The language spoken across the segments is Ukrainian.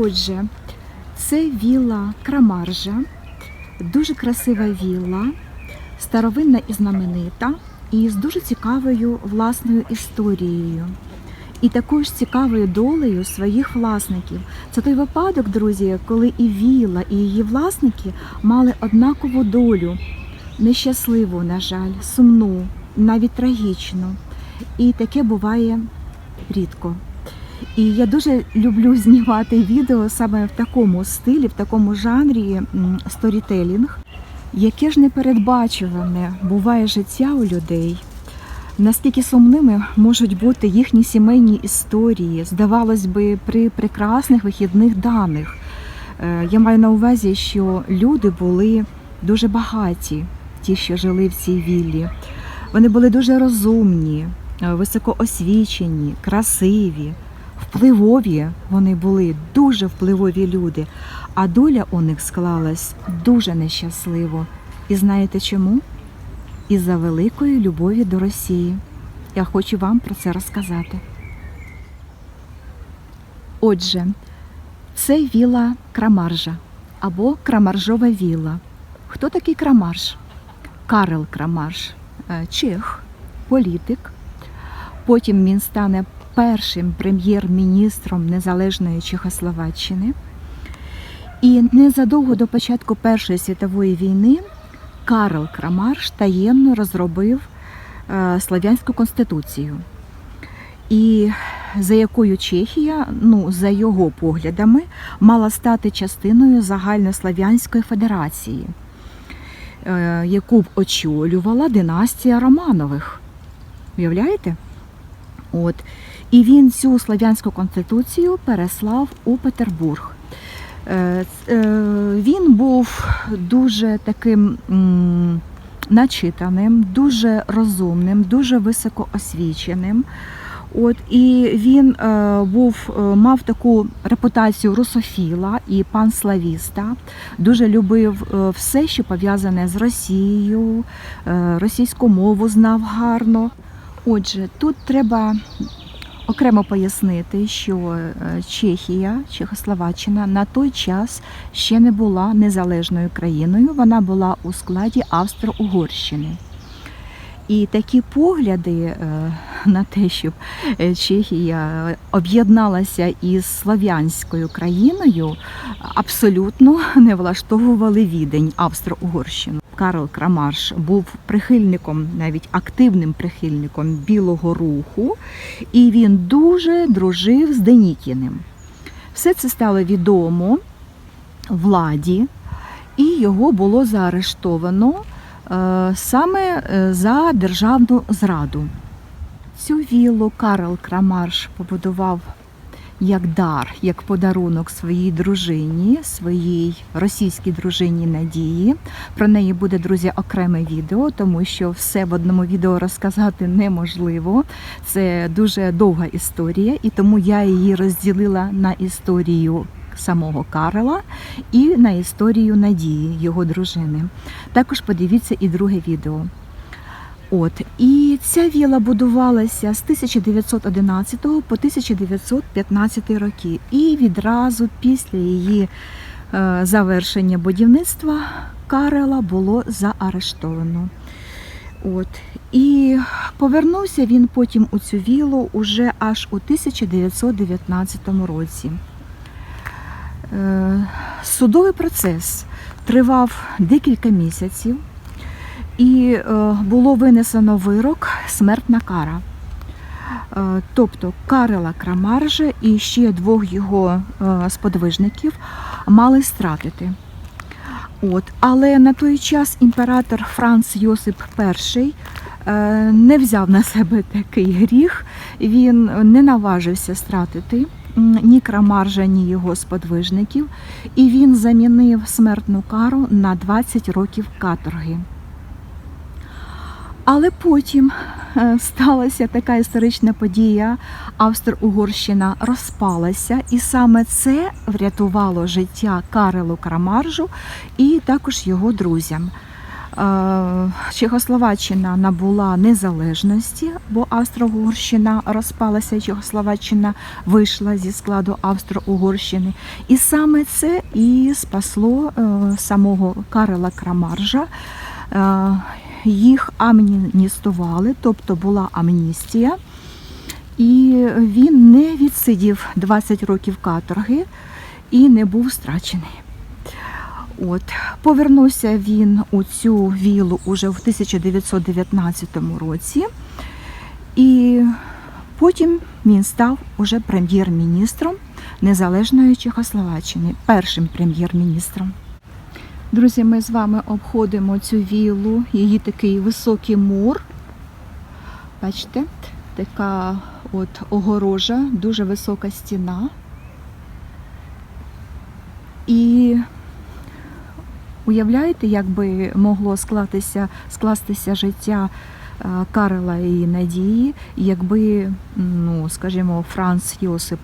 Отже, це вілла Крамаржа, дуже красива вілла, старовинна і знаменита, і з дуже цікавою власною історією. І такою ж цікавою долею своїх власників. Це той випадок, друзі, коли і вілла, і її власники мали однакову долю, нещасливу, на жаль, сумну, навіть трагічну. І таке буває рідко. І я дуже люблю знімати відео саме в такому стилі, в такому жанрі сторітелінг. Яке ж непередбачуване буває життя у людей. Наскільки сумними можуть бути їхні сімейні історії, здавалось би, при прекрасних вихідних даних. Е, Я маю на увазі, що люди були дуже багаті, ті, що жили в цій віллі. Вони були дуже розумні, е, високоосвічені, красиві, впливові. Вони були дуже впливові люди. А доля у них склалась дуже нещасливо. І знаєте чому? Із-за великої любові до Росії. Я хочу вам про це розказати. Отже, це віла Крамаржа або Крамаржова віла. Хто такий Крамарж? Карел Крамарж, е, чех, політик. Потім він стане першим прем'єр-міністром Незалежної Чехословаччини. І незадовго до початку Першої світової війни Карл Крамарш таємно розробив е, Слов'янську конституцію, і за якою Чехія, ну за його поглядами, мала стати частиною Загальнослов'янської федерації, е, яку б очолювала династія Романових. Уявляєте? От. І він цю слов'янську конституцію переслав у Петербург. Е, е, Він був дуже таким начитаним, дуже розумним, дуже високоосвіченим. От і він е, був, е, мав таку репутацію русофіла і панславіста, дуже любив е, все, що пов'язане з Росією, е, російську мову знав гарно. Отже, тут треба окремо пояснити, що е, Чехія, Чехословаччина на той час ще не була незалежною країною, вона була у складі Австро-Угорщини. І такі погляди е, на те, щоб е, Чехія об'єдналася із слов'янською країною, абсолютно не влаштовували відень Австро-Угорщину. Карл Крамарш був прихильником, навіть активним прихильником білого руху, і він дуже дружив з Денікіним. Все це стало відомо владі, і його було заарештовано е, саме е, за державну зраду. Цю віллу Карл Крамарш побудував як дар, як подарунок своїй дружині, своїй російській дружині Надії. Про неї буде, друзі, окреме відео, тому що все в одному відео розказати неможливо. Це дуже довга історія, і тому я її розділила на історію самого Карла і на історію Надії, його дружини. Також подивіться і друге відео. От і ця віла будувалася з 1911 по 1915 роки, і відразу після її е, завершення будівництва Карела було заарештовано. От і повернувся він потім у цю вілу уже аж у 1919 році. Е, Судовий процес тривав декілька місяців і е, було винесено вирок смертна кара. Е, Тобто Карела Крамаржа і ще двох його е, сподвижників мали стратити. От. Але на той час імператор Франц Йосип І не взяв на себе такий гріх, він не наважився стратити ні Крамаржа, ні його сподвижників, і він замінив смертну кару на 20 років каторги. Але потім е, сталася така історична подія. Австро-Угорщина розпалася, і саме це врятувало життя Карелу Крамаржу і також його друзям. Е, Чехословаччина набула незалежності, бо Австро-Угорщина розпалася, Чехословаччина вийшла зі складу Австро-Угорщини. І саме це і спасло е, самого Карела Крамаржа. Їх амністували, тобто була амністія. І він не відсидів 20 років каторги і не був страчений. От повернувся він у цю вілу уже в 1919 році, і потім він став уже прем'єр-міністром Незалежної Чехословаччини, першим прем'єр-міністром. Друзі, ми з вами обходимо цю вілу, її такий високий мур. Бачите, така от огорожа, дуже висока стіна. І уявляєте, як би могло скластися, скластися життя е, Карла і Надії, якби, ну, скажімо, Франц Йосип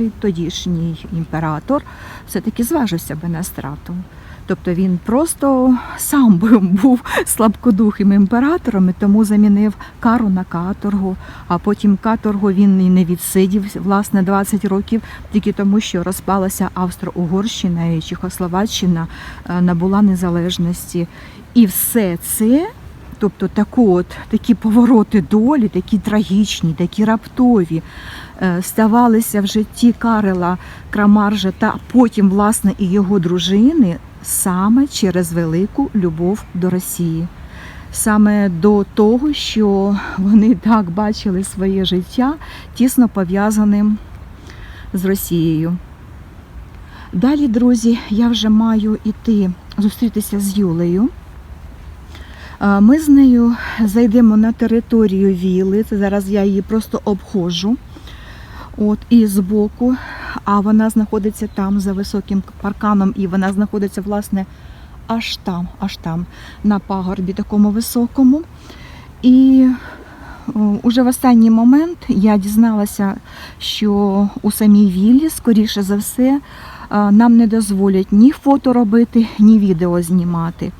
І, тодішній імператор, все-таки зважився би на страту. Тобто він просто сам був слабкодухим імператором і тому замінив кару на каторгу. А потім каторгу він і не відсидів власне 20 років, тільки тому, що розпалася Австро-Угорщина і Чехословаччина е, набула незалежності. І все це, тобто таку от, такі повороти долі, такі трагічні, такі раптові, е, ставалися в житті Карела Крамаржа та потім, власне, і його дружини саме через велику любов до Росії. Саме до того, що вони так бачили своє життя тісно пов'язаним з Росією. Далі, друзі, я вже маю іти зустрітися з Юлею. Ми з нею зайдемо на територію віли. Це зараз я її просто обходжу. От, і збоку, а вона знаходиться там за високим парканом, і вона знаходиться, власне, аж там, аж там, на пагорбі такому високому. І уже в останній момент я дізналася, що у самій віллі, скоріше за все, нам не дозволять ні фото робити, ні відео знімати.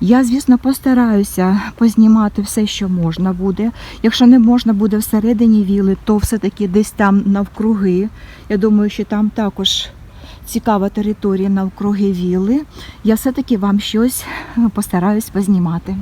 Я, звісно, постараюся познімати все, що можна буде. Якщо не можна буде всередині віли, то все-таки десь там навкруги. Я думаю, що там також цікава територія навкруги віли. Я все-таки вам щось е, постараюсь познімати.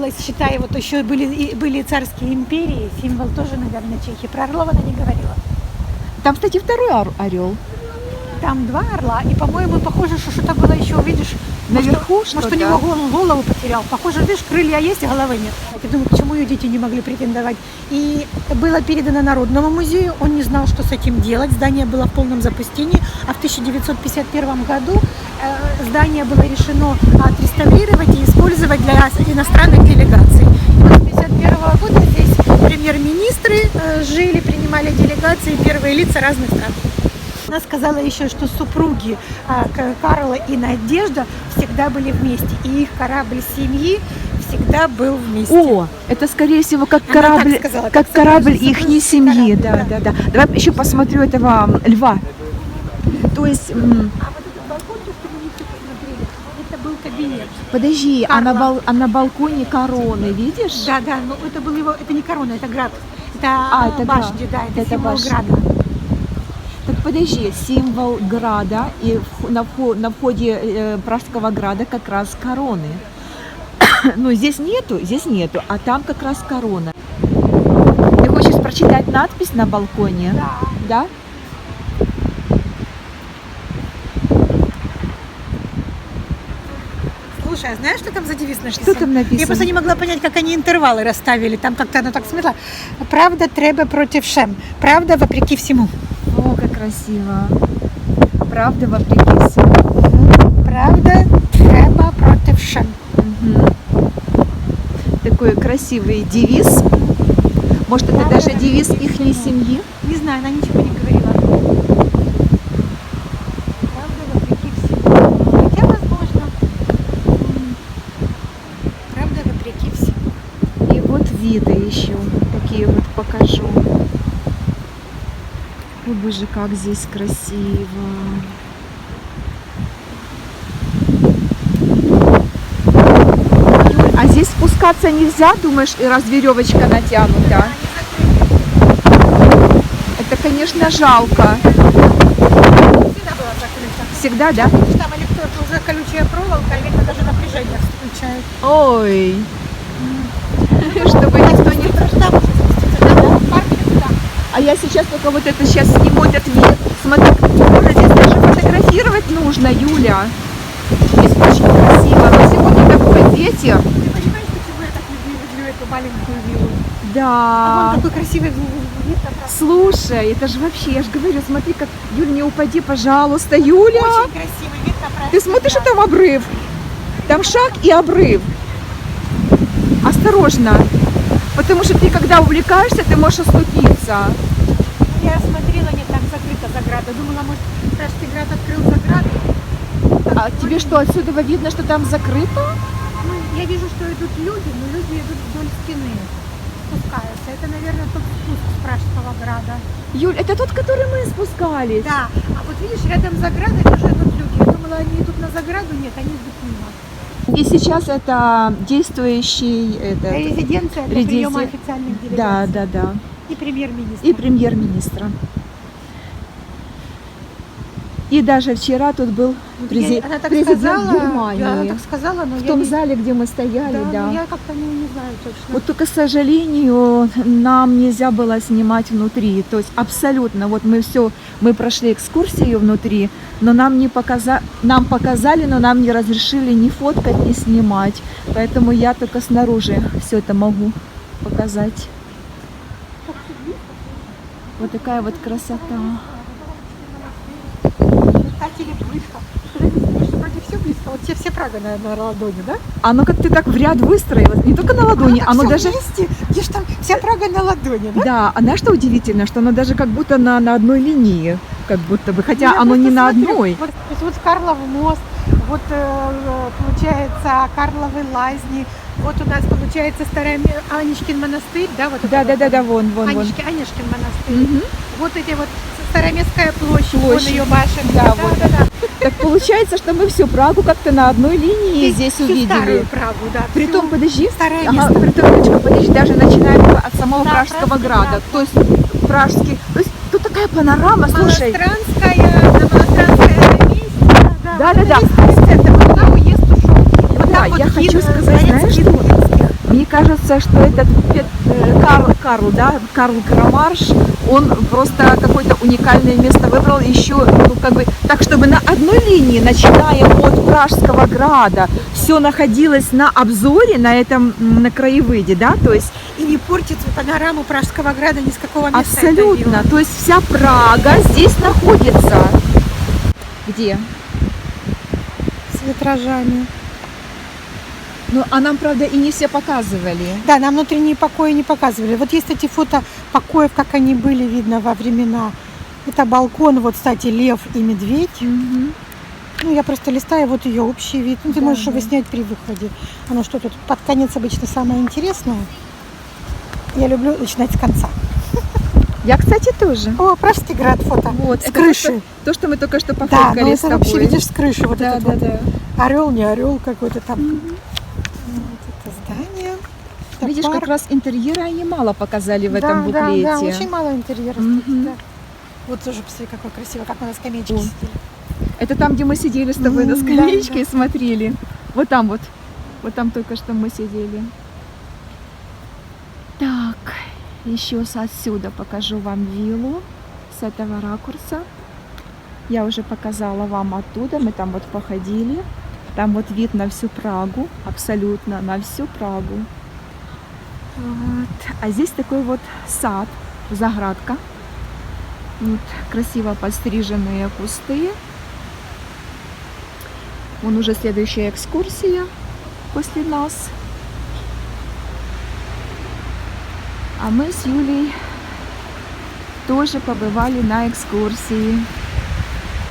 Строилось, считай, вот еще были, были царские империи, символ тоже, наверное, Чехии. Про Орлова она не говорила. Там, кстати, второй ор- орел. Там два орла, и, по-моему, похоже, что что-то было еще, видишь, Наверху может, что-то. у него голову, голову потерял. Похоже, видишь, крылья есть, а головы нет. Я думаю, почему ее дети не могли претендовать. И было передано Народному музею, он не знал, что с этим делать. Здание было в полном запустении, а в 1951 году здание было решено отреставрировать и использовать для иностранных делегаций. И вот с 1951 года здесь премьер-министры э, жили, принимали делегации, первые лица разных стран. Она сказала еще, что супруги а, Карла и Надежда всегда были вместе, и их корабль семьи всегда был вместе. О, это скорее всего как Она корабль, сказала, как как корабль их семьи. корабль, Да, да. да, да. Давай еще посмотрю этого льва. То есть А вот этот балкон, то, что мы не посмотрели, это был Подожди, а на, Карла. бал- а на балконе короны, видишь? Да, да, но это был его, это не корона, это град. Это, А, это башня, град. да, это, Это символ башня. града. Так подожди, символ града, и на, на входе э, Пражского града как раз короны. Ну, здесь нету, здесь нету, а там как раз корона. Ты хочешь прочитать надпись на балконе? Да. Да? Слушай, а знаешь, что там за девиз написан? Что там написано? Я просто не могла понять, как они интервалы расставили. Там как-то оно так смысло. Правда треба против шем. Правда вопреки всему. О, как красиво. Правда, вопреки всему. Правда треба против шем. Мгм. Такой красивый девиз. Может, это Правда, даже девиз их семьи? Не знаю, она ничего не говорила. Правда вопреки всему. Хотя, возможно, м, правда вопреки виды еще. Такие вот покажу. Ой, боже, как здесь красиво. А здесь спускаться нельзя, думаешь, и раз веревочка натянута? Это, конечно, жалко. Всегда да? Потому что Там уже колючая проволока, и видно, даже напряжение включают. Ой. Чтобы никто не... Туда. А я сейчас только вот это сейчас сниму этот вид. Смотри, Боже, здесь даже фотографировать нужно, Юля. Здесь очень красиво. Но сегодня такой ветер. Ты понимаешь, почему я так люблю, люблю эту маленькую виллу? А Да. вон какой красивый вид. Слушай, это же вообще, я же говорю, смотри, как, Юля, не упади, пожалуйста, Юля. Очень красивый вид на. Ты смотришь, а там обрыв. Там шаг и обрыв. Осторожно. Потому что ты, когда увлекаешься, ты можешь оступиться. Я смотрела, нет, там закрыта заграда. Думала, может, Пражский град открыл заграду. А тебе что, отсюда видно, что там закрыто? Ну, я вижу, что идут люди, но люди идут вдоль стены. Спускаются. Это, наверное, тот спуск с Пражского града. Юль, это тот, который мы спускались. Да. А вот видишь, рядом с заградой тоже идут люди. Я думала, они идут на заграду. Нет, они идут мимо. И сейчас это действующий этот, Резиденция для Резиден- приема официальных да, делегаций. да, да, И премьер-министр. и премьер-министра. И даже вчера тут был прези- Я- она так президент сказала, Германии. Она так сказала, но в том не- зале, где мы стояли, да, да. но я как-то не, не знаю точно. Вот только, к сожалению, нам нельзя было снимать внутри. То есть абсолютно, вот мы все, мы прошли экскурсию внутри, но нам не показа... нам показали, но нам не разрешили ни фоткать, ни снимать. Поэтому я только снаружи все это могу показать. Вот такая вот красота. Или близко. Вроде все близко. Вот все, все Прага на, на ладони, да? Оно как-то так в ряд выстроилось. Не только на ладони, оно всё даже... вместе, где ж там вся Прага на ладони, да? Да, а знаешь, что удивительно, что оно даже как будто на, на одной линии, как будто бы, хотя Я оно не просто на смотрю, одной. Вот, то есть вот Карлов мост, вот э, получается Карловы лазни, вот у нас получается старая Ме- Анечкин монастырь, да, вот Да, вот да, да, да, вон, вон, вон. Анечки- Анешкин монастырь. Мгм. Вот эти вот Староместская площадь, вон Площадь. ее башен. Да, вот да, да. Так получается, что мы всю Прагу как-то на одной линии И здесь всю увидели. старую Прагу, да. Притом, всю подожди, старое ага, место. притом, Юлечка, подожди, даже начинаем от самого Да, Пражского Пражский града. град. То есть пражский, то есть тут такая панорама, слушай. Малостранская, на Малостранская на месте. Да, Да, да, это да. вот туда уезд ушел. Вот Да, там вот я хочу сказать, знаешь что? Мне кажется, что этот э, Карл, Карл, да, Карл Крамарш, он просто какое-то уникальное место выбрал еще, ну, как бы, так, чтобы на одной линии, начиная от Пражского града, все находилось на обзоре, на этом, на краевыде, да, то есть И не портит панораму Пражского града ни с какого места. абсолютно, то есть вся Прага здесь находится. Где? С витражами. Ну, а нам, правда, и не все показывали. Да, нам внутренние покои не показывали. Вот есть эти фото покоев, как они были, видно, во времена. Это балкон, вот, кстати, лев и медведь. Ну, я просто листаю, вот ее общий вид. Ну, ты Да, можешь да. его снять при выходе. Оно что тут под конец обычно самое интересное. Я люблю начинать с конца. Я, кстати, тоже. О, Пражскиград фото. Вот, с крыши. То, что, то, что мы только что Да, пофоткали ну с тобой. вообще, видишь, с крыши вот да, этот да, вот да. орел, не орел какой-то там. Здание. Это Видишь, парк. как раз интерьера они мало показали в да, этом да, буклете. Да, очень мало интерьера. Кстати, да. Вот тоже, посмотри, какой красиво, как мы на скамеечке О. сидели. Это там, где мы сидели с тобой на Мгм, да, скамеечке да. и смотрели. Вот там вот. Вот там только что мы сидели. Так, еще с отсюда покажу вам виллу с этого ракурса. Я уже показала вам оттуда, мы там вот походили. Там вот вид на всю Прагу, абсолютно на всю Прагу. Вот. А здесь такой вот сад, заградка. Вот красиво подстриженные кусты. Вон уже следующая экскурсия после нас. А мы с Юлей тоже побывали на экскурсии.